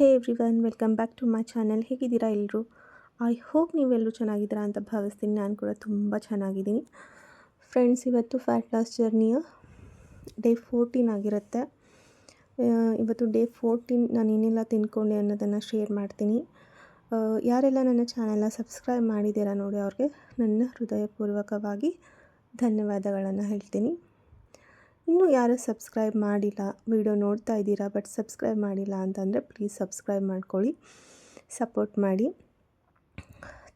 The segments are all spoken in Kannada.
Hey everyone welcome back to my channel. ಹೇಗಿದ್ದೀರಾ ಎಲ್ಲರೂ ಐ ಹೋಪ್ ನೀವೆಲ್ಲರೂ ಚೆನ್ನಾಗಿದ್ದೀರಾ ಅಂತ ಭಾವಿಸ್ತೀನಿ. ನಾನು ಕೂಡ ತುಂಬ ಚೆನ್ನಾಗಿದ್ದೀನಿ. ಫ್ರೆಂಡ್ಸ್, ಇವತ್ತು ಫ್ಯಾಟ್ ಲಾಸ್ ಜರ್ನಿಯ ಡೇ ಫೋರ್ಟೀನ್ ಆಗಿರುತ್ತೆ. ಇವತ್ತು ಡೇ ಫೋರ್ಟೀನ್ ನಾನು ಏನೆಲ್ಲ ತಿನ್ಕೊಂಡೆ ಅನ್ನೋದನ್ನು ಶೇರ್ ಮಾಡ್ತೀನಿ. ಯಾರೆಲ್ಲ ನನ್ನ ಚಾನೆಲ್ನ ಸಬ್ಸ್ಕ್ರೈಬ್ ಮಾಡಿದ್ದೀರಾ ನೋಡಿ ಅವ್ರಿಗೆ ನನ್ನ ಹೃದಯಪೂರ್ವಕವಾಗಿ ಧನ್ಯವಾದಗಳನ್ನು ಹೇಳ್ತೀನಿ. ಇನ್ನೂ ಯಾರೂ ಸಬ್ಸ್ಕ್ರೈಬ್ ಮಾಡಿಲ್ಲ, ವಿಡಿಯೋ ನೋಡ್ತಾ ಇದ್ದೀರಾ, ಬಟ್ ಸಬ್ಸ್ಕ್ರೈಬ್ ಮಾಡಿಲ್ಲ ಅಂತಂದರೆ ಪ್ಲೀಸ್ ಸಬ್ಸ್ಕ್ರೈಬ್ ಮಾಡ್ಕೊಳ್ಳಿ, ಸಪೋರ್ಟ್ ಮಾಡಿ.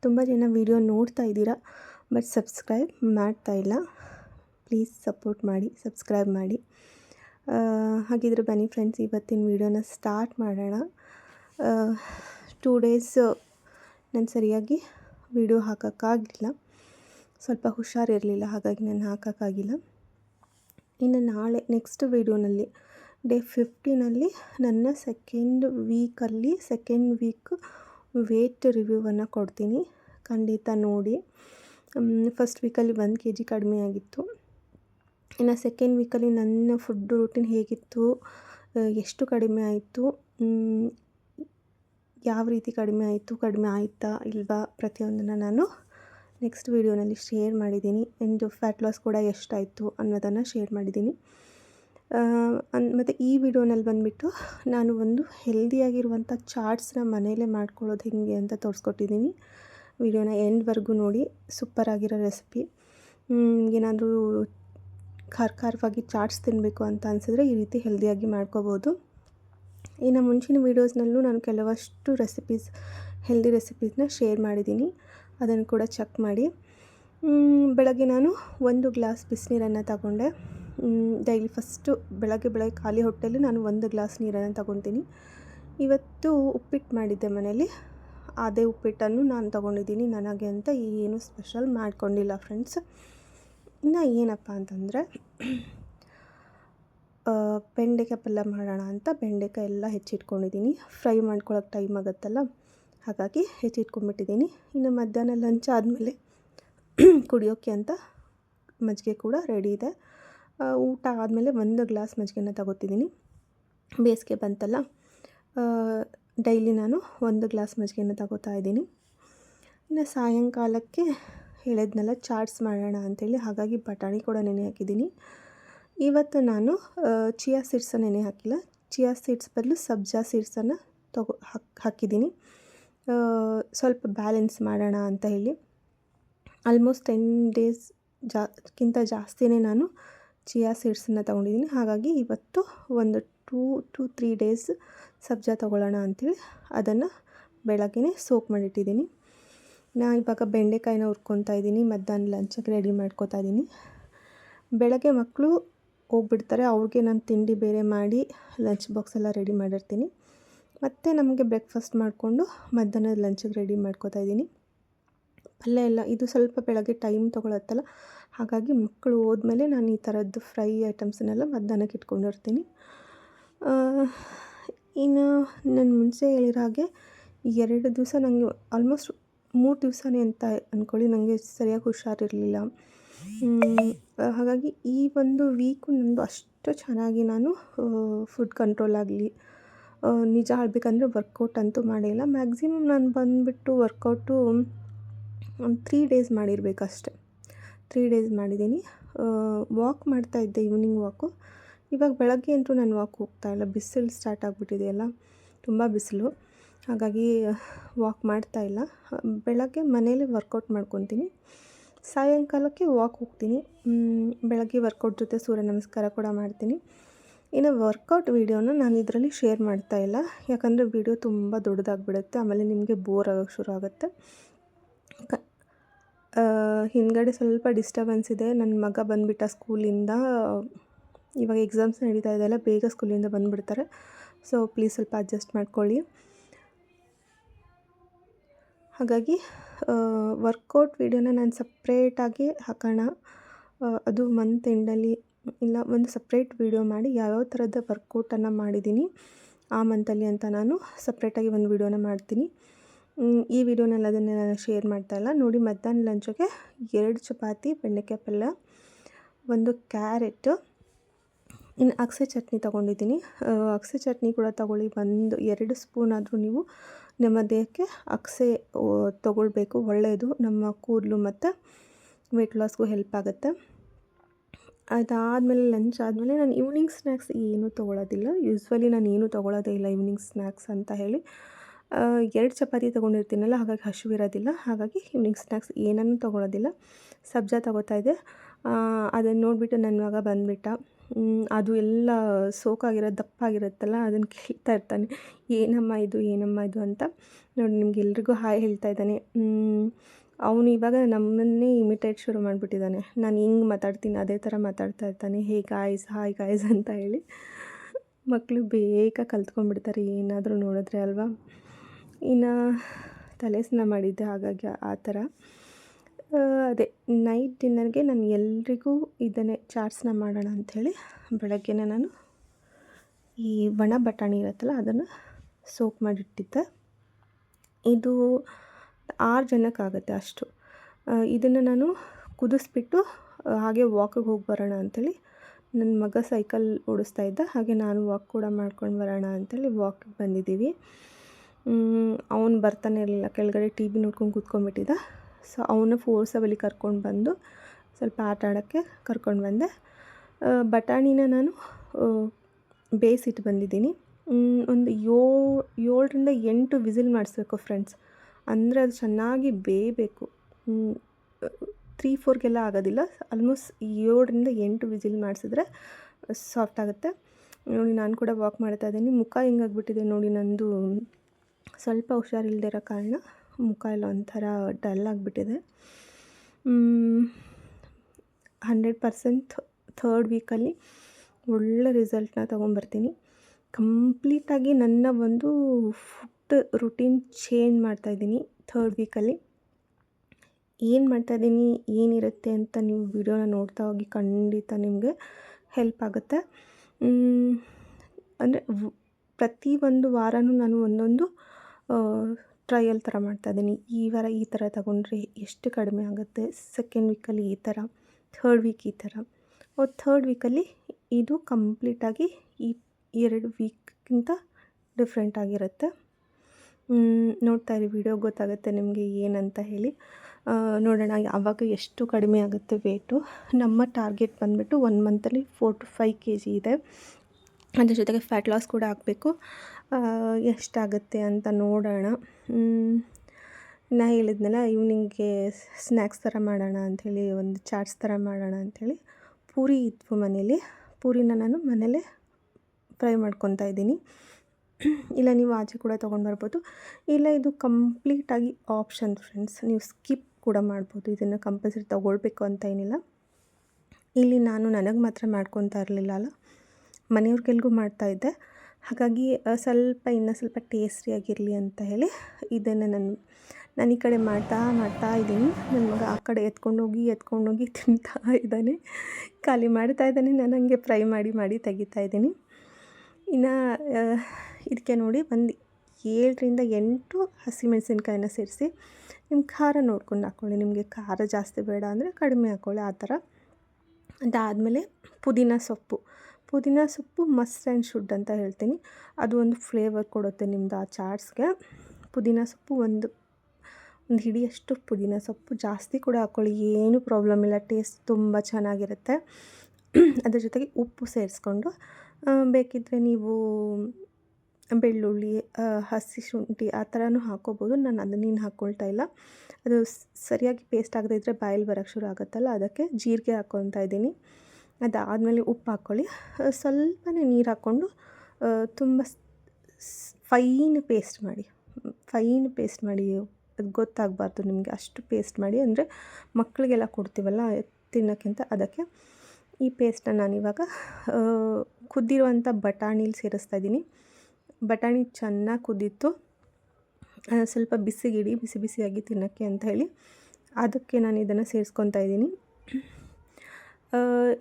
ತುಂಬ ಜನ ವಿಡಿಯೋ ನೋಡ್ತಾ ಇದ್ದೀರಾ, ಬಟ್ ಸಬ್ಸ್ಕ್ರೈಬ್ ಮಾಡ್ತಾ ಇಲ್ಲ, ಪ್ಲೀಸ್ ಸಪೋರ್ಟ್ ಮಾಡಿ, ಸಬ್ಸ್ಕ್ರೈಬ್ ಮಾಡಿ. ಹಾಗಿದ್ರೆ ಬನ್ನಿ ಫ್ರೆಂಡ್ಸ್, ಇವತ್ತಿನ ವಿಡಿಯೋನ ಸ್ಟಾರ್ಟ್ ಮಾಡೋಣ. ಟೂ ಡೇಸ್ ನಾನು ಸರಿಯಾಗಿ ವಿಡಿಯೋ ಹಾಕೋಕ್ಕಾಗಲಿಲ್ಲ, ಸ್ವಲ್ಪ ಹುಷಾರಿರಲಿಲ್ಲ ಹಾಗಾಗಿ ನಾನು ಹಾಕೋಕ್ಕಾಗಿಲ್ಲ. ಇನ್ನು ನಾಳೆ ನೆಕ್ಸ್ಟ್ ವೀಡಿಯೋನಲ್ಲಿ. ಡೇ ಫಿಫ್ಟೀನಲ್ಲಿ ನನ್ನ ಸೆಕೆಂಡ್ ವೀಕಲ್ಲಿ ಸೆಕೆಂಡ್ ವೀಕ್ ವೇಟ್ ರಿವ್ಯೂವನ್ನು ಕೊಡ್ತೀನಿ. ಖಂಡಿತ ನೋಡಿ. ಫಸ್ಟ್ ವೀಕಲ್ಲಿ ಒಂದು ಕೆ ಜಿ ಕಡಿಮೆ ಆಗಿತ್ತು. ಇನ್ನು ಸೆಕೆಂಡ್ ವೀಕಲ್ಲಿ ನನ್ನ ಫುಡ್ ರೂಟೀನ್ ಹೇಗಿತ್ತು ಎಷ್ಟು ಕಡಿಮೆ ಆಯಿತು ಯಾವ ರೀತಿ ಕಡಿಮೆ ಆಯಿತು, ಕಡಿಮೆ ಆಯಿತಾ ಇಲ್ವಾ ಪ್ರತಿಯೊಂದನ್ನು ನಾನು ನೆಕ್ಸ್ಟ್ ವೀಡಿಯೋನಲ್ಲಿ ಶೇರ್ ಮಾಡಿದ್ದೀನಿ. ಆ್ಯಂಡ್ ಫ್ಯಾಟ್ ಲಾಸ್ ಕೂಡ ಎಷ್ಟಾಯಿತು ಅನ್ನೋದನ್ನು ಶೇರ್ ಮಾಡಿದ್ದೀನಿ. ಮತ್ತು ಈ ವಿಡಿಯೋನಲ್ಲಿ ಬಂದುಬಿಟ್ಟು ನಾನು ಒಂದು ಹೆಲ್ದಿಯಾಗಿರುವಂಥ ಚಾಟ್ಸ್ನ ಮನೆಯಲ್ಲೇ ಮಾಡ್ಕೊಳ್ಳೋದು ಹೇಗೆ ಅಂತ ತೋರಿಸ್ಕೊಟ್ಟಿದ್ದೀನಿ. ವಿಡಿಯೋನ ಎಂಡ್ವರೆಗೂ ನೋಡಿ ಸೂಪರ್ ಆಗಿರೋ ರೆಸಿಪಿ ಏನಾದರೂ ಖಾರ ಖಾರವಾಗಿ ಚಾಟ್ಸ್ ತಿನ್ನಬೇಕು ಅಂತ ಅನಿಸಿದ್ರೆ ಈ ರೀತಿ ಹೆಲ್ದಿಯಾಗಿ ಮಾಡ್ಕೋಬೋದು. ಇನ್ನು ಮುಂಚಿನ ವೀಡಿಯೋಸ್ನಲ್ಲೂ ನಾನು ಕೆಲವಷ್ಟು ರೆಸಿಪೀಸ್ ಹೆಲ್ದಿ ರೆಸಿಪೀಸ್ನ ಶೇರ್ ಮಾಡಿದ್ದೀನಿ. ಅದನ್ನು ಕೂಡ ಚೆಕ್ ಮಾಡಿ. ಬೆಳಗ್ಗೆ ನಾನು ಒಂದು ಗ್ಲಾಸ್ ಬಿಸಿನೀರನ್ನು ತಗೊಂಡೆ. ಡೈಲಿ ಫಸ್ಟು ಬೆಳಗ್ಗೆ ಬೆಳಗ್ಗೆ ಖಾಲಿ ಹೊಟ್ಟೆಯಲ್ಲಿ ನಾನು ಒಂದು ಗ್ಲಾಸ್ ನೀರನ್ನು ತಗೊತೀನಿ. ಇವತ್ತು ಉಪ್ಪಿಟ್ಟು ಮಾಡಿದ್ದೆ ಮನೇಲಿ ಅದೇ ಉಪ್ಪಿಟ್ಟನ್ನು ನಾನು ತಗೊಂಡಿದ್ದೀನಿ ನನಗೆ ಅಂತ ಏನು ಸ್ಪೆಷಲ್ ಮಾಡ್ಕೊಂಡಿಲ್ಲ ಫ್ರೆಂಡ್ಸ್ ಇನ್ನು ಏನಪ್ಪ ಅಂತಂದರೆ ಬೆಂಡೆಕಾಯಿ ಪಲ್ಯ ಮಾಡೋಣ ಅಂತ ಬೆಂಡೆಕಾಯಿ ಎಲ್ಲ ಹೆಚ್ಚಿಟ್ಕೊಂಡಿದ್ದೀನಿ. ಫ್ರೈ ಮಾಡ್ಕೊಳಕ್ಕೆ ಟೈಮ್ ಆಗುತ್ತಲ್ಲ? ಹಾಗಾಗಿ ಹೆಚ್ಚಿಟ್ಕೊಂಡ್ಬಿಟ್ಟಿದ್ದೀನಿ ಇನ್ನು ಮಧ್ಯಾಹ್ನ ಲಂಚ್ ಆದಮೇಲೆ ಕುಡಿಯೋಕ್ಕೆ ಅಂತ ಮಜ್ಜಿಗೆ ಕೂಡ ರೆಡಿ ಇದೆ. ಊಟ ಆದಮೇಲೆ ಒಂದು ಗ್ಲಾಸ್ ಮಜ್ಜಿಗೆನ ತಗೋತಿದ್ದೀನಿ. ಬೇಸಿಗೆ ಬಂತಲ್ಲ ಡೈಲಿ ನಾನು ಒಂದು ಗ್ಲಾಸ್ ಮಜ್ಜಿಗೆನ ತಗೋತಾ ಇದ್ದೀನಿ. ಇನ್ನು ಸಾಯಂಕಾಲಕ್ಕೆ ಹೇಳಿದ್ನಲ್ಲ, ಚಾಟ್ಸ್ ಮಾಡೋಣ ಅಂಥೇಳಿ ಹಾಗಾಗಿ ಬಟಾಣಿ ಕೂಡ ನೆನೆ ಹಾಕಿದ್ದೀನಿ. ಇವತ್ತು ನಾನು ಚಿಯಾ ಸೀಡ್ಸನ್ನು ನೆನೆ ಹಾಕಿಲ್ಲ. ಚಿಯಾ ಸೀಡ್ಸ್ ಬದಲು ಸಬ್ಜಾ ಸೀಡ್ಸನ್ನು ತಗೋ, ಹಾಕ್, ಹಾಕಿದ್ದೀನಿ. ಸ್ವಲ್ಪ ಬ್ಯಾಲೆನ್ಸ್ ಮಾಡೋಣ ಅಂತ ಹೇಳಿ. ಆಲ್ಮೋಸ್ಟ್ ಟೆನ್ ಡೇಸ್ ಜಾಕ್ಕಿಂತ ಜಾಸ್ತಿನೇ ನಾನು ಚಿಯಾ ಸೀಡ್ಸನ್ನು ತೊಗೊಂಡಿದ್ದೀನಿ. ಹಾಗಾಗಿ ಇವತ್ತು ಒಂದು ಟೂ ಟು ತ್ರೀ ಡೇಸ್ ಸಬ್ಜಾ ತೊಗೊಳ್ಳೋಣ ಅಂಥೇಳಿ ಅದನ್ನು ಬೆಳಗ್ಗೆ ಸೋಕ್ ಮಾಡಿಟ್ಟಿದ್ದೀನಿ. ನಾ ಇವಾಗ ಬೆಂಡೆಕಾಯಿನ ಹುರ್ಕೊತಾ ಇದ್ದೀನಿ, ಮಧ್ಯಾಹ್ನ ಲಂಚಕ್ಕೆ ರೆಡಿ ಮಾಡ್ಕೋತಾ ಇದ್ದೀನಿ. ಬೆಳಗ್ಗೆ ಮಕ್ಕಳು ಹೋಗ್ಬಿಡ್ತಾರೆ, ಅವ್ರಿಗೆ ನಾನು ತಿಂಡಿ ಬೇರೆ ಮಾಡಿ ಲಂಚ್ ಬಾಕ್ಸ್ ಎಲ್ಲ ರೆಡಿ ಮಾಡಿರ್ತೀನಿ. ಮತ್ತು ನಮಗೆ ಬ್ರೇಕ್ಫಾಸ್ಟ್ ಮಾಡಿಕೊಂಡು ಮಧ್ಯಾಹ್ನದ ಲಂಚಿಗೆ ರೆಡಿ ಮಾಡ್ಕೋತಾ ಇದ್ದೀನಿ. ಪಲ್ಯ ಎಲ್ಲ, ಇದು ಸ್ವಲ್ಪ ಬೆಳಗ್ಗೆ ಟೈಮ್ ತೊಗೊಳತ್ತಲ್ಲ, ಹಾಗಾಗಿ ಮಕ್ಕಳು ಹೋದ್ಮೇಲೆ ನಾನು ಈ ಥರದ್ದು ಫ್ರೈ ಐಟಮ್ಸನ್ನೆಲ್ಲ ಮಧ್ಯಾಹ್ನಕ್ಕೆ ಇಟ್ಕೊಂಡಿರ್ತೀನಿ ಇನ್ನು ನಾನು ಮುಂಚೆ ಹೇಳಿರೋ ಹಾಗೆ ಎರಡು ದಿವಸ ನನಗೆ ಆಲ್ಮೋಸ್ಟ್ ಮೂರು ದಿವಸನೇ ಅಂತ ಅಂದ್ಕೊಳ್ಳಿ ನನಗೆ ಸರಿಯಾಗಿ ಹುಷಾರಿರಲಿಲ್ಲ. ಹಾಗಾಗಿ ಈ ಒಂದು ವೀಕು ನನ್ನದು ಅಷ್ಟು ಚೆನ್ನಾಗಿ ನಾನು ಫುಡ್ ಕಂಟ್ರೋಲ್ ಆಗಲಿ ನಿಜ ಹೇಳ್ಬೇಕಂದ್ರೆ ವರ್ಕೌಟ್ ಅಂತೂ ಮಾಡಿಲ್ಲ. ಮ್ಯಾಕ್ಸಿಮಮ್ ನಾನು ಬಂದುಬಿಟ್ಟು ವರ್ಕೌಟು ಒಂದು ತ್ರೀ ಡೇಸ್ ಮಾಡಿರಬೇಕಷ್ಟೆ. ತ್ರೀ ಡೇಸ್ ಮಾಡಿದ್ದೀನಿ. ವಾಕ್ ಮಾಡ್ತಾ ಇದ್ದೆ ಈವ್ನಿಂಗ್ ವಾಕು ಇವಾಗ ಬೆಳಗ್ಗೆ ಅಂತೂ ನಾನು ವಾಕ್ ಹೋಗ್ತಾಯಿಲ್ಲ ಬಿಸಿಲು ಸ್ಟಾರ್ಟ್ ಆಗಿಬಿಟ್ಟಿದೆಯಲ್ಲ ತುಂಬ ಬಿಸಿಲು. ಹಾಗಾಗಿ ವಾಕ್ ಮಾಡ್ತಾಯಿಲ್ಲ ಬೆಳಗ್ಗೆ ಮನೇಲಿ ವರ್ಕೌಟ್ ಮಾಡ್ಕೊತೀನಿ. ಸಾಯಂಕಾಲಕ್ಕೆ ವಾಕ್ ಹೋಗ್ತೀನಿ. ಬೆಳಗ್ಗೆ ವರ್ಕೌಟ್ ಜೊತೆ ಸೂರ್ಯ ನಮಸ್ಕಾರ ಕೂಡ ಮಾಡ್ತೀನಿ. ಇನ್ನು ವರ್ಕೌಟ್ ವೀಡಿಯೋನ ನಾನು ಇದರಲ್ಲಿ ಶೇರ್ ಮಾಡ್ತಾ ಇಲ್ಲ. ಯಾಕಂದರೆ ವೀಡಿಯೋ ತುಂಬ ದೊಡ್ಡದಾಗ್ಬಿಡುತ್ತೆ. ಆಮೇಲೆ ನಿಮಗೆ ಬೋರ್ ಆಗೋಕ್ಕೆ ಶುರು ಆಗುತ್ತೆ. ಆ, ಹಿಂದ್ಗಡೆ ಸ್ವಲ್ಪ ಡಿಸ್ಟರ್ಬೆನ್ಸ್ ಇದೆ. ನನ್ನ ಮಗ ಬಂದುಬಿಟ್ಟ ಸ್ಕೂಲಿಂದ ಇವಾಗ ಎಕ್ಸಾಮ್ಸ್ ನಡೀತಾ ಇದೆಯಲ್ಲ ಬೇಗ ಸ್ಕೂಲಿಂದ ಬಂದುಬಿಡ್ತಾರೆ. ಸೊ ಪ್ಲೀಸ್ ಸ್ವಲ್ಪ ಅಡ್ಜಸ್ಟ್ ಮಾಡ್ಕೊಳ್ಳಿ. ಹಾಗಾಗಿ ವರ್ಕೌಟ್ ವೀಡಿಯೋನ ನಾನು ಸಪ್ರೇಟಾಗಿ ಹಾಕೋಣ. ಅದು ಮಂತ್ ಎಂಡಲ್ಲಿ ಇಲ್ಲ, ಒಂದು ಸಪ್ರೇಟ್ ವಿಡಿಯೋ ಮಾಡಿ ಯಾವ್ಯಾವ ಥರದ ವರ್ಕೌಟನ್ನು ಮಾಡಿದ್ದೀನಿ ಆ ಮಂತಲ್ಲಿ ಅಂತ ನಾನು ಸಪ್ರೇಟಾಗಿ ಒಂದು ವಿಡಿಯೋನ ಮಾಡ್ತೀನಿ. ಈ ವಿಡಿಯೋನಲ್ಲಿ ಅದನ್ನೆಲ್ಲ ನಾನು ಶೇರ್ ಮಾಡ್ತಾ ಇಲ್ಲ. ನೋಡಿ, ಮಧ್ಯಾಹ್ನ ಲಂಚಕ್ಕೆ ಎರಡು ಚಪಾತಿ, ಬೆಂಡೆಕಾಯಿ ಪಲ್ಯ, ಒಂದು ಕ್ಯಾರೆಟ್ ಇನ್ನು ಅಗಸೆ ಚಟ್ನಿ ತೊಗೊಂಡಿದ್ದೀನಿ. ಅಗಸೆ ಚಟ್ನಿ ಕೂಡ ತಗೊಳ್ಳಿ. ಒಂದು, ಎರಡು ಸ್ಪೂನ್ ಆದರೂ ನೀವು ನಮ್ಮ ದೇಹಕ್ಕೆ ಅಗಸೆ ತೊಗೊಳ್ಬೇಕು. ಒಳ್ಳೆಯದು ನಮ್ಮ ಕೂದಲು ಮತ್ತು ವೆಯ್ಟ್ ಲಾಸ್ಗೂ ಹೆಲ್ಪ್ ಆಗುತ್ತೆ. ಅದಾದಮೇಲೆ ಲಂಚ್ ಆದಮೇಲೆ ನಾನು ಈವ್ನಿಂಗ್ ಸ್ನ್ಯಾಕ್ಸ್ ಏನೂ ತೊಗೊಳೋದಿಲ್ಲ. ಯೂಸ್ವಲಿ ನಾನು ಏನೂ ತೊಗೊಳೋದೇ ಇಲ್ಲ ಈವ್ನಿಂಗ್ ಸ್ನ್ಯಾಕ್ಸ್ ಅಂತ ಹೇಳಿ. ಎರಡು ಚಪಾತಿ ತೊಗೊಂಡಿರ್ತೀನಲ್ಲ, ಹಾಗಾಗಿ ಹಸಿವಿರೋದಿಲ್ಲ ಹಾಗಾಗಿ ಈವ್ನಿಂಗ್ ಸ್ನ್ಯಾಕ್ಸ್ ಏನನ್ನು ತೊಗೊಳೋದಿಲ್ಲ. ಸಬ್ಜಾ ತೊಗೋತಾ ಇದ್ದೆ. ಅದನ್ನು ನೋಡಿಬಿಟ್ಟು ನನ್ನ ಮಗ ಬಂದುಬಿಟ್ಟ. ಅದು ಎಲ್ಲ ಸೋಕಾಗಿರೋ, ದಪ್ಪಾಗಿರುತ್ತಲ್ಲ ಅದನ್ನು ಕೇಳ್ತಾ ಇರ್ತಾನೆ. ಏನಮ್ಮ ಇದು ಏನಮ್ಮ ಇದು ಅಂತ. ನೋಡಿ ನಿಮ್ಗೆ ಎಲ್ರಿಗೂ ಹಾಯ್ ಹೇಳ್ತಾ ಇದ್ದಾನೆ. ಅವನು ಇವಾಗ ನಮ್ಮನ್ನೇ ಇಮಿಟೇಟ್ ಶುರು ಮಾಡಿಬಿಟ್ಟಿದ್ದಾನೆ. ನಾನು ಹಿಂಗೆ ಮಾತಾಡ್ತೀನಿ, ಅದೇ ಥರ ಮಾತಾಡ್ತಾ ಇರ್ತಾನೆ. ಹೇ ಗಾಯ್ಸ್ ಹಾಯ್ ಗಾಯ್ಸ್ ಅಂತ ಹೇಳಿ ಮಕ್ಕಳು ಬೇಗ ಕಲ್ತ್ಕೊಂಡ್ಬಿಡ್ತಾರೆ. ಏನಾದರೂ ನೋಡಿದ್ರೆ ಅಲ್ವಾ? ಇನ್ನು ತಲೆ ಮಾಡಿದ್ದೆ ಹಾಗಾಗಿ ಆ ಥರ. ಅದೇ ನೈಟ್ ಡಿನ್ನರ್ಗೆ ನಾನು ಎಲ್ರಿಗೂ ಇದನ್ನೇ ಚಾಟ್ಸ್ನ ಮಾಡೋಣ ಅಂಥೇಳಿ ಬೆಳಗ್ಗೆನೇ ನಾನು ಈ ಒಣ ಬಟಾಣಿ ಇರುತ್ತಲ್ಲ ಅದನ್ನು ಸೋಕ್ ಮಾಡಿಟ್ಟಿದ್ದೆ. ಇದು ಆರು ಜನಕ್ಕಾಗತ್ತೆ ಅಷ್ಟು ಇದನ್ನು ನಾನು ಕುದಿಸ್ಬಿಟ್ಟು ಹಾಗೆ ವಾಕಿಗೆ ಹೋಗಿ ಬರೋಣ ಅಂಥೇಳಿ ನನ್ನ ಮಗ ಸೈಕಲ್ ಓಡಿಸ್ತಾ ಇದ್ದ. ಹಾಗೆ ನಾನು ವಾಕ್ ಕೂಡ ಮಾಡ್ಕೊಂಡು ಬರೋಣ ಅಂಥೇಳಿ ವಾಕಿಗೆ ಬಂದಿದ್ದೀವಿ. ಅವನು ಬರ್ತಾನೆ ಇರಲಿಲ್ಲ. ಕೆಳಗಡೆ ಟಿ ವಿ ನೋಡ್ಕೊಂಡು ಕೂತ್ಕೊಂಡ್ಬಿಟ್ಟಿದ್ದ. ಸೊ ಅವನ ಫೋರ್ಸಬಲಿ ಕರ್ಕೊಂಡು ಬಂದು ಸ್ವಲ್ಪ ಆಟ ಆಡೋಕ್ಕೆ ಕರ್ಕೊಂಡು ಬಂದೆ. ಬಟಾಣಿನ ನಾನು ಬೇಯಿಸಿಟ್ಟು ಬಂದಿದ್ದೀನಿ. ಒಂದು ಏಳು, ಏಳರಿಂದ ಎಂಟು ವಿಸಿಲ್ ಮಾಡಿಸ್ಬೇಕು ಫ್ರೆಂಡ್ಸ್ ಅಂದರೆ ಅದು ಚೆನ್ನಾಗಿ ಬೇಯಬೇಕು. ತ್ರೀ ಫೋರ್ಗೆಲ್ಲ ಆಗೋದಿಲ್ಲ. ಆಲ್ಮೋಸ್ಟ್ ಏಳರಿಂದ ಎಂಟು ವಿಸಿಲ್ ಮಾಡಿಸಿದ್ರೆ ಸಾಫ್ಟ್ ಆಗುತ್ತೆ. ನೋಡಿ, ನಾನು ಕೂಡ ವಾಕ್ ಮಾಡ್ತಾ ಇದ್ದೀನಿ. ಮುಖ ಹೆಂಗಾಗ್ಬಿಟ್ಟಿದೆ ನೋಡಿ, ನಂದು ಸ್ವಲ್ಪ ಹುಷಾರಿಲ್ಲದೆ ಇರೋ ಕಾರಣ ಮುಖ ಎಲ್ಲ ಒಂಥರ ಡಲ್ ಆಗಿಬಿಟ್ಟಿದೆ. ಹಂಡ್ರೆಡ್ ಪರ್ಸೆಂಟ್ ಥರ್ಡ್ ವೀಕಲ್ಲಿ ಒಳ್ಳೆ ರಿಸಲ್ಟ್ನ ತೊಗೊಂಬರ್ತೀನಿ ಕಂಪ್ಲೀಟಾಗಿ ನನ್ನ ಒಂದು ರುಟೀನ್ ಚೇಂಜ್ ಮಾಡ್ತಾ ಇದ್ದೀನಿ ಥರ್ಡ್ ವೀಕಲ್ಲಿ ಏನು ಮಾಡ್ತಾಯಿದ್ದೀನಿ ಏನಿರುತ್ತೆ ಅಂತ ನೀವು ವಿಡಿಯೋನ ನೋಡ್ತಾ ಹೋಗಿ ಖಂಡಿತ ನಿಮಗೆ ಹೆಲ್ಪ್ ಆಗುತ್ತೆ. ಅಂದರೆ ಪ್ರತಿ ಒಂದು ವಾರವೂ ನಾನು ಒಂದೊಂದು ಟ್ರಯಲ್ ಥರ ಮಾಡ್ತಾಯಿದ್ದೀನಿ ಈ ವಾರ ಈ ಥರ ತಗೊಂಡ್ರೆ ಎಷ್ಟು ಕಡಿಮೆ ಆಗುತ್ತೆ ಸೆಕೆಂಡ್ ವೀಕಲ್ಲಿ ಈ ಥರ ಥರ್ಡ್ ವೀಕ್ ಈ ಥರ ಥರ್ಡ್ ವೀಕಲ್ಲಿ ಇದು ಕಂಪ್ಲೀಟಾಗಿ ಈ ಎರಡು ವೀಕ್ಗಿಂತ ಡಿಫ್ರೆಂಟ್ ಆಗಿರುತ್ತೆ. ನೋಡ್ತಾ ಇರಿ ವಿಡಿಯೋ ಗೊತ್ತಾಗುತ್ತೆ ನಿಮಗೆ ಏನಂತ ಹೇಳಿ. ನೋಡೋಣ, ಯಾವಾಗ ಎಷ್ಟು ಕಡಿಮೆ ಆಗುತ್ತೆ ವೇಟು ನಮ್ಮ ಟಾರ್ಗೆಟ್ ಬಂದುಬಿಟ್ಟು one ಮಂತಲ್ಲಿ four to five K G ಇದೆ. ಅದ್ರ ಜೊತೆಗೆ ಫ್ಯಾಟ್ ಲಾಸ್ ಕೂಡ ಆಗಬೇಕು. ಎಷ್ಟಾಗುತ್ತೆ ಅಂತ ನೋಡೋಣ. ನಾ ಹೇಳಿದ್ನಲ್ಲ ಈವ್ನಿಂಗ್ಗೆ ಸ್ನ್ಯಾಕ್ಸ್ ಥರ ಮಾಡೋಣ ಅಂಥೇಳಿ ಒಂದು ಚಾಟ್ಸ್ ಥರ ಮಾಡೋಣ ಅಂಥೇಳಿ ಪೂರಿ ಇತ್ತು ಮನೇಲಿ. ಪೂರಿನ ನಾನು ಮನೇಲೇ ಫ್ರೈ ಮಾಡ್ಕೊತಾ ಇದ್ದೀನಿ. ಇಲ್ಲ ನೀವು ಆಚೆ ಕೂಡ ತೊಗೊಂಡು ಬರ್ಬೋದು. ಇಲ್ಲ ಇದು ಕಂಪ್ಲೀಟಾಗಿ ಆಪ್ಷನ್ ಫ್ರೆಂಡ್ಸ್ ನೀವು ಸ್ಕಿಪ್ ಕೂಡ ಮಾಡ್ಬೋದು. ಇದನ್ನು ಕಂಪಲ್ಸರಿ ತೊಗೊಳ್ಬೇಕು ಅಂತ ಏನಿಲ್ಲ. ಇಲ್ಲಿ ನಾನು ನನಗೆ ಮಾತ್ರ ಮಾಡ್ಕೊತಾ ಇರಲಿಲ್ಲ ಅಲ್ಲ, ಮನೆಯವ್ರಿಗೆಲ್ಗೂ ಮಾಡ್ತಾಯಿದ್ದೆ ಹಾಗಾಗಿ ಸ್ವಲ್ಪ ಇನ್ನೂ ಸ್ವಲ್ಪ ಟೇಸ್ಟಿಯಾಗಿರಲಿ ಅಂತ ಹೇಳಿ ಇದನ್ನು ನಾನು ನಾನು ಈ ಕಡೆ ಮಾಡ್ತಾ ಮಾಡ್ತಾ ಇದ್ದೀನಿ. ನನ್ನ ಮಗ ಆ ಕಡೆ ಎತ್ಕೊಂಡೋಗಿ ಎತ್ಕೊಂಡೋಗಿ ತಿಂತಾ ಇದ್ದಾನೆ. ಖಾಲಿ ಮಾಡ್ತಾ ಇದ್ದಾನೆ. ನಾನು ಹಂಗೆ ಫ್ರೈ ಮಾಡಿ ಮಾಡಿ ತೆಗಿತಾ ಇದ್ದೀನಿ. ಇನ್ನು ಇದಕ್ಕೆ ನೋಡಿ ಒಂದು ಏಳರಿಂದ ಎಂಟು ಹಸಿಮೆಣಸಿನ್ಕಾಯಿನ ಸೇರಿಸಿ ನಿಮ್ಮ ಖಾರ ನೋಡ್ಕೊಂಡು ಹಾಕ್ಕೊಳ್ಳಿ. ನಿಮಗೆ ಖಾರ ಜಾಸ್ತಿ ಬೇಡ ಅಂದರೆ ಕಡಿಮೆ ಹಾಕ್ಕೊಳ್ಳಿ ಆ ಥರ. ಅದಾದಮೇಲೆ ಪುದೀನ ಸೊಪ್ಪು. ಪುದೀನ ಸೊಪ್ಪು ಮಸ್ಟ್ ಆ್ಯಂಡ್ ಶುಡ್ ಅಂತ ಹೇಳ್ತೀನಿ. ಅದು ಒಂದು ಫ್ಲೇವರ್ ಕೊಡುತ್ತೆ ನಿಮ್ಮದು ಆ ಚಾಟ್ಸ್ಗೆ. ಪುದೀನ ಸೊಪ್ಪು ಒಂದು ಒಂದು ಹಿಡಿಯಷ್ಟು ಪುದೀನ ಸೊಪ್ಪು ಜಾಸ್ತಿ ಕೂಡ ಹಾಕ್ಕೊಳ್ಳಿ. ಏನೂ ಪ್ರಾಬ್ಲಮ್ ಇಲ್ಲ. ಟೇಸ್ಟ್ ತುಂಬ ಚೆನ್ನಾಗಿರುತ್ತೆ. ಅದರ ಜೊತೆಗೆ ಉಪ್ಪು ಸೇರಿಸ್ಕೊಂಡು ಬೇಕಿದ್ದರೆ ನೀವು ಬೆಳ್ಳುಳ್ಳಿ ಹಸಿ ಶುಂಠಿ ಆ ಥರನೂ ಹಾಕ್ಕೋಬೋದು ನಾನು ಅದನ್ನೇನು ಹಾಕ್ಕೊಳ್ತಾ ಇಲ್ಲ. ಅದು ಸರಿಯಾಗಿ ಪೇಸ್ಟ್ ಆಗದೇ ಇದ್ದರೆ ಬಾಯಲ್ಲಿ ಬರೋಕ್ಕೆ ಶುರು ಆಗುತ್ತಲ್ಲ, ಅದಕ್ಕೆ ಜೀರಿಗೆ ಹಾಕ್ಕೊತಾ ಇದ್ದೀನಿ. ಅದಾದಮೇಲೆ ಉಪ್ಪು ಹಾಕ್ಕೊಳ್ಳಿ ಸ್ವಲ್ಪನೇ ನೀರು ಹಾಕ್ಕೊಂಡು ತುಂಬ ಫೈನ್ ಪೇಸ್ಟ್ ಮಾಡಿ. ಫೈನ್ ಪೇಸ್ಟ್ ಮಾಡಿ, ಅದು ಗೊತ್ತಾಗಬಾರ್ದು ನಿಮಗೆ ಅಷ್ಟು ಪೇಸ್ಟ್ ಮಾಡಿ. ಅಂದರೆ ಮಕ್ಕಳಿಗೆಲ್ಲ ಕೊಡ್ತೀವಲ್ಲ, ತಿನ್ನೋಕ್ಕಿಂತ ಅದಕ್ಕೆ. ಈ ಪೇಸ್ಟನ್ನ ನಾನಿವಾಗ ಕುದ್ದಿರುವಂಥ ಬಟಾಣಿಲಿ ಸೇರಿಸ್ತಾ ಇದ್ದೀನಿ. ಬಟಾಣಿ ಚೆನ್ನಾಗಿ ಕುದ್ದಿತ್ತು ಸ್ವಲ್ಪ ಬಿಸಿಗಿಡಿ, ಬಿಸಿ ಬಿಸಿಯಾಗಿ ತಿನ್ನೋಕ್ಕೆ ಅಂತ ಹೇಳಿ ಅದಕ್ಕೆ ನಾನು ಇದನ್ನು ಸೇರಿಸ್ಕೊತಾ ಇದ್ದೀನಿ.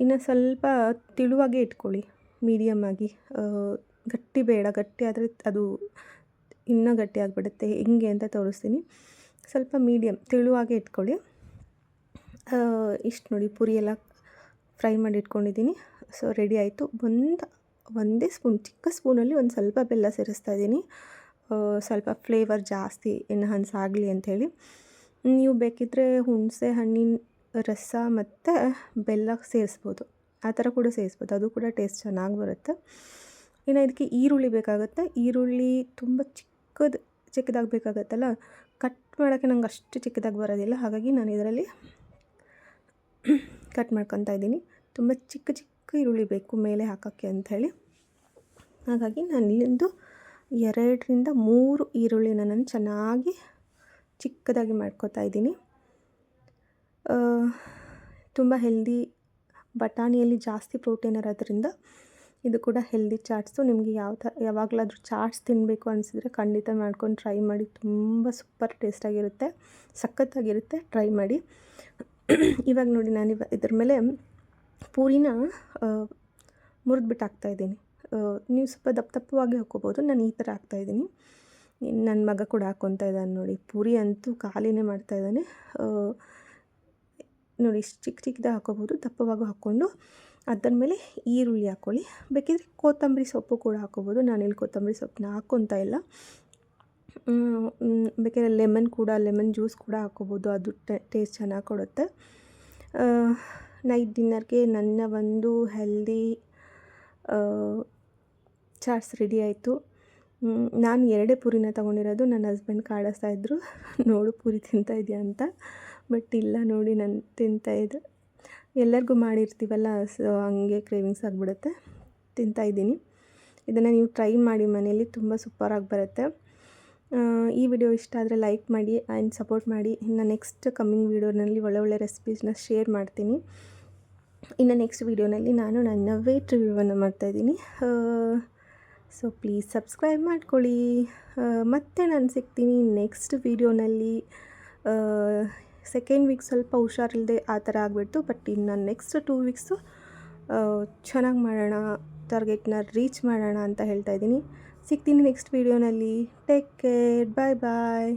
ಇನ್ನು ಸ್ವಲ್ಪ ತಿಳುವಾಗೆ ಇಟ್ಕೊಳ್ಳಿ ಮೀಡಿಯಮ್ಮಾಗಿ ಗಟ್ಟಿ ಬೇಡ, ಗಟ್ಟಿ ಆದರೆ ಅದು ಇನ್ನೂ ಗಟ್ಟಿ ಆಗಿಬಿಡುತ್ತೆ, ಹೆಂಗೆ ಅಂತ ತೋರಿಸ್ತೀನಿ. ಸ್ವಲ್ಪ ಮೀಡಿಯಮ್ ತಿಳುವಾಗೆ ಇಟ್ಕೊಳ್ಳಿ. ಇಷ್ಟು ನೋಡಿ, ಪುರಿ ಎಲ್ಲ ಫ್ರೈ ಮಾಡಿ ಇಟ್ಕೊಂಡಿದ್ದೀನಿ. ಸೊ ರೆಡಿ ಆಯಿತು. ಒಂದು ಒಂದೇ ಸ್ಪೂನ್, ಚಿಕ್ಕ ಸ್ಪೂನಲ್ಲಿ ಒಂದು ಸ್ವಲ್ಪ ಬೆಲ್ಲ ಸೇರಿಸ್ತಾ ಇದ್ದೀನಿ. ಸ್ವಲ್ಪ ಫ್ಲೇವರ್ ಜಾಸ್ತಿ ಎನ್ಹಾನ್ಸ್ ಆಗಲಿ ಅಂಥೇಳಿ. ನೀವು ಬೇಕಿದ್ದರೆ ಹುಣಸೆ ಹಣ್ಣಿನ ರಸ ಮತ್ತು ಬೆಲ್ಲ ಸೇರಿಸ್ಬೋದು. ಆ ಥರ ಕೂಡ ಸೇರಿಸ್ಬೋದು. ಅದು ಕೂಡ ಟೇಸ್ಟ್ ಚೆನ್ನಾಗಿ ಬರುತ್ತೆ. ಇನ್ನು ಇದಕ್ಕೆ ಈರುಳ್ಳಿ ಬೇಕಾಗುತ್ತೆ. ಈರುಳ್ಳಿ ತುಂಬ ಚಿಕ್ಕದು ಚಿಕ್ಕದಾಗಿ ಬೇಕಾಗತ್ತಲ್ಲ ಕಟ್ ಮಾಡೋಕ್ಕೆ ನಂಗೆ ಅಷ್ಟು ಚಿಕ್ಕದಾಗಿ ಬರೋದಿಲ್ಲ. ಹಾಗಾಗಿ ನಾನು ಇದರಲ್ಲಿ ಕಟ್ ಮಾಡ್ಕೊತಾ ಇದ್ದೀನಿ. ತುಂಬ ಚಿಕ್ಕ ಚಿಕ್ಕ ಈರುಳ್ಳಿ ಬೇಕು ಮೇಲೆ ಹಾಕೋಕ್ಕೆ ಅಂಥೇಳಿ. ಹಾಗಾಗಿ ನಾನು ಇಲ್ಲಿಂದು ಎರಡರಿಂದ ಮೂರು ಈರುಳ್ಳಿನ ನಾನು ಚೆನ್ನಾಗಿ ಚಿಕ್ಕದಾಗಿ ಮಾಡ್ಕೊತಾ ಇದ್ದೀನಿ. ತುಂಬ ಹೆಲ್ದಿ ಬಟಾಣಿಯಲ್ಲಿ ಜಾಸ್ತಿ ಪ್ರೋಟೀನ್ ಇರೋದ್ರಿಂದ ಇದು ಕೂಡ ಹೆಲ್ದಿ ಚಾಟ್ಸು. ನಿಮಗೆ ಯಾವ ಥರ ಯಾವಾಗಲಾದರೂ ಚಾಟ್ಸ್ ತಿನ್ನಬೇಕು ಅನಿಸಿದ್ರೆ ಖಂಡಿತ ಮಾಡ್ಕೊಂಡು ಟ್ರೈ ಮಾಡಿ. ತುಂಬ ಸೂಪರ್ ಟೇಸ್ಟಾಗಿರುತ್ತೆ ಸಖತ್ತಾಗಿರುತ್ತೆ. ಟ್ರೈ ಮಾಡಿ. ಇವಾಗ ನೋಡಿ ನಾನು ಇವ ಇದ್ರ ಮೇಲೆ ಪೂರಿನ ಮುರಿದ್ಬಿಟ್ಟು ಹಾಕ್ತಾಯಿದ್ದೀನಿ ನೀವು ಸ್ವಲ್ಪ ದಪ್ಪ ದಪ್ಪವಾಗಿ ಹಾಕ್ಕೋಬೋದು. ನಾನು ಈ ಥರ ಹಾಕ್ತಾಯಿದ್ದೀನಿ ನನ್ನ ಮಗ ಕೂಡ ಹಾಕ್ಕೊತಾ ಇದ್ದಾನೆ ನೋಡಿ. ಪೂರಿ ಅಂತೂ ಖಾಲಿನೇ ಮಾಡ್ತಾ ಇದ್ದಾನೆ. ನೋಡಿ, ಇಷ್ಟು ಚಿಕ್ಕ ಚಿಕ್ಕದಾಗಿ ಹಾಕೋಬೋದು ದಪ್ಪವಾಗಿ ಹಾಕ್ಕೊಂಡು ಅದರ ಮೇಲೆ ಈರುಳ್ಳಿ ಹಾಕ್ಕೊಳ್ಳಿ ಬೇಕಿದ್ರೆ ಕೊತ್ತಂಬರಿ ಸೊಪ್ಪು ಕೂಡ ಹಾಕ್ಕೋಬೋದು. ನಾನಿಲ್ಲಿ ಕೊತ್ತಂಬರಿ ಸೊಪ್ಪನ್ನ ಹಾಕ್ಕೊತಾ ಇಲ್ಲ. ಬೇಕಾದ್ರೆ ಲೆಮನ್ ಕೂಡ, ಲೆಮನ್ ಜ್ಯೂಸ್ ಕೂಡ ಹಾಕೋಬೋದು ಅದು ಟೇಸ್ಟ್ ಚೆನ್ನಾಗಿ ಕೊಡುತ್ತೆ. ನೈಟ್ ಡಿನ್ನರ್ಗೆ ನನ್ನ ಒಂದು ಹೆಲ್ದಿ ಚಾಟ್ಸ್ ರೆಡಿ ಆಯಿತು. ನಾನು ಎರಡೇ ಪೂರಿನ ತೊಗೊಂಡಿರೋದು ನನ್ನ ಹಸ್ಬೆಂಡ್ ಕಾಡಿಸ್ತಾ ಇದ್ದರು ನೋಡು, ಪೂರಿ ತಿಂತಾ ಇದೆಯಾ ಅಂತ. ಬಟ್ ಇಲ್ಲ ನೋಡಿ, ನಾನು ತಿಂತಾಯಿದ್ದೆ ಎಲ್ಲರಿಗೂ ಮಾಡಿರ್ತೀವಲ್ಲ ಸೊ ಹಂಗೆ ಕ್ರೇವಿಂಗ್ಸ್ ಆಗಿಬಿಡುತ್ತೆ. ತಿಂತಾಯಿದ್ದೀನಿ ಇದನ್ನು ನೀವು ಟ್ರೈ ಮಾಡಿ, ಮನೆಯಲ್ಲಿ ತುಂಬ ಸೂಪರಾಗಿ ಬರುತ್ತೆ. ಈ ವಿಡಿಯೋ ಇಷ್ಟ ಆದರೆ ಲೈಕ್ ಮಾಡಿ ಆ್ಯಂಡ್ ಸಪೋರ್ಟ್ ಮಾಡಿ. ಇನ್ನು ನೆಕ್ಸ್ಟ್ ಕಮ್ಮಿಂಗ್ ವೀಡಿಯೋನಲ್ಲಿ ಒಳ್ಳೆ ಒಳ್ಳೆ ರೆಸಿಪೀಸ್ನ ಶೇರ್ ಮಾಡ್ತೀನಿ. ಇನ್ನು ನೆಕ್ಸ್ಟ್ ವೀಡಿಯೋನಲ್ಲಿ ನಾನು ನನ್ನ ವೇಟ್ ರಿವ್ಯೂವನ್ನು ಮಾಡ್ತಾಯಿದ್ದೀನಿ ಸೊ ಪ್ಲೀಸ್ ಸಬ್ಸ್ಕ್ರೈಬ್ ಮಾಡ್ಕೊಳ್ಳಿ. ಮತ್ತೆ ನಾನು ಸಿಗ್ತೀನಿ ನೆಕ್ಸ್ಟ್ ವೀಡಿಯೋನಲ್ಲಿ ಸೆಕೆಂಡ್ ವೀಕ್ ಸ್ವಲ್ಪ ಹುಷಾರಿಲ್ಲದೆ ಆ ಥರ ಆಗಿಬಿಡ್ತು ಬಟ್ ಇನ್ನು ನೆಕ್ಸ್ಟ್ ಟೂ ವೀಕ್ಸು ಚೆನ್ನಾಗಿ ಮಾಡೋಣ ಟಾರ್ಗೆಟ್ನ ರೀಚ್ ಮಾಡೋಣ ಅಂತ ಹೇಳ್ತಾ ಇದ್ದೀನಿ. ಸಿಗ್ತೀನಿ ನೆಕ್ಸ್ಟ್ ವೀಡಿಯೋನಲ್ಲಿ ಟೇಕ್ ಕೇರ್ ಬಾಯ್ ಬಾಯ್